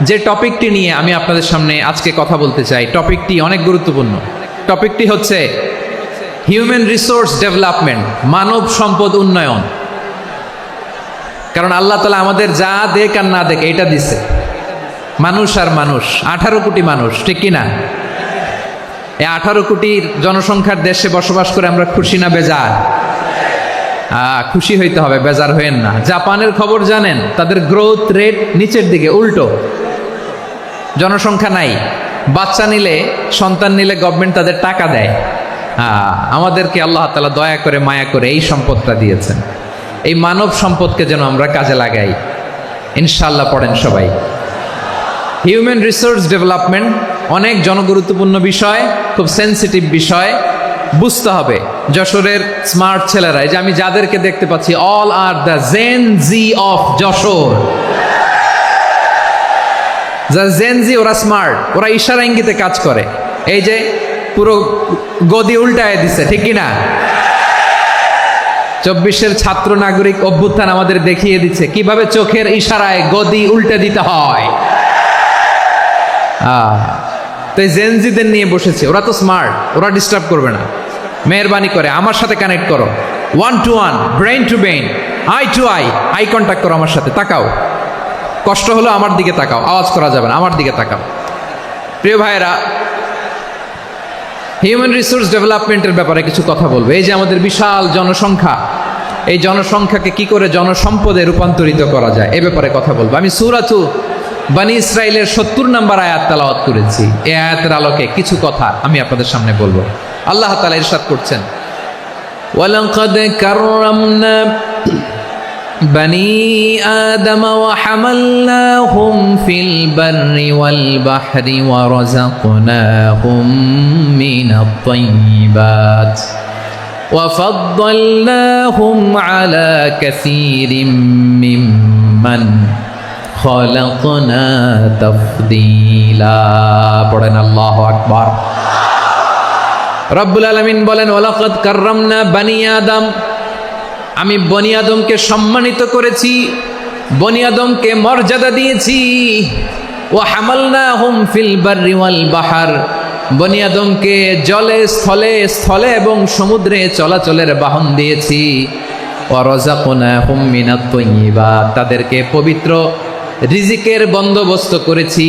যে টপিকটি নিয়ে আমি আপনাদের সামনে আজকে কথা বলতে চাই টপিকটি অনেক গুরুত্বপূর্ণ। টপিকটি হচ্ছে হিউম্যান রিসোর্স ডেভেলপমেন্ট মানব সম্পদ উন্নয়ন। কারণ আল্লাহ তালা আমাদের যা দেখ আর না দেখ এটা দিছে। মানুষ আর মানুষ আঠারো কোটি মানুষ ঠিক কিনা এই আঠারো কোটির জনসংখ্যার দেশে বসবাস করে আমরা খুশি না আহ, খুশি হইতে হবে, বেজার হইেন না। জাপানের খবর জানেন, তাদের গ্রোথ রেট নিচের দিকে, উল্টো। জনসংখ্যা নাই। বাচ্চা নিলে, সন্তান নিলে গভর্নমেন্ট তাদের টাকা দেয়। আমাদেরকে আল্লাহ তালা দয়া করে, মায়া করে এই সম্পদটা দিয়েছেন। এই মানব সম্পদকে যেন আমরা কাজে লাগাই। ইনশাল্লাহ পড়েন সবাই। হিউম্যান রিসোর্স ডেভেলপমেন্ট অনেক জনগুরুত্বপূর্ণ বিষয়, খুব সেন্সিটিভ বিষয়, বুঝতে হবে। যশোরের স্মার্ট ছেলেরা এই যে আমি যাদেরকে দেখতে পাচ্ছি all are the Gen Z of Jashore. যারা জেনজি ওরা স্মার্ট ওরা ইশারা ইঙ্গিতে কাজ করে। এই যে পুরো গদি উল্টায় দিছে ঠিক না চব্বিশের ছাত্র নাগরিক অভ্যুত্থান আমাদের দেখিয়ে দিচ্ছে কীভাবে চোখের ইশারায় গদি উল্টে দিতে হয়। আহ, তো এই জেনজিদের নিয়ে বসেছে ওরা তো স্মার্ট ওরা ডিস্টার্ব করবে না। মেহরবানি করে, আমার সাথে কানেক্ট করো। One to one brain to brain eye to eye eye contact করো আমার সাথে, তাকাও। কষ্ট হলো আমার দিকে তাকাও, আওয়াজ করা যাবে না, আমার দিকে তাকাও। প্রিয় ভাইয়েরা হিউম্যান রিসোর্স ডেভেলপমেন্টের ব্যাপারে কিছু কথা বলব। এই যে আমাদের বিশাল জনসংখ্যা, এই জনসংখ্যাকে কি করে জনসম্পদে রূপান্তরিত করা যায়, এ ব্যাপারে কথা বলব। আমি সুরাতু বানি ইসরায়েলের সত্তর নাম্বার আয়াত তালাওয়াত করেছি। এই আয়াতের আলোকে কিছু কথা আমি আপনাদের সামনে বলব। আল্লাহ তালা ইরশাদ করছেন ولقد كرمنا بني آدم وحملناهم في البر والبحر ورزقناهم من الطيبات وفضلناهم على كثير ممن خلقنا تفضيلا পড়েন আল্লাহ আকবার রব্বুল আলমিন বলেন ওলাকত কার্রামনা বানি আদম। আমি বনি আদমকে সম্মানিত করেছি, বনি আদমকে মর্যাদা দিয়েছি। ও হামালনা হুম ফিল বার্রি ওয়াল বাহার। বনি আদমকে জলে, স্থলে স্থলে এবং সমুদ্রে চলাচলের বাহন দিয়েছি। তাদেরকে পবিত্র রিজিকের বন্দোবস্ত করেছি।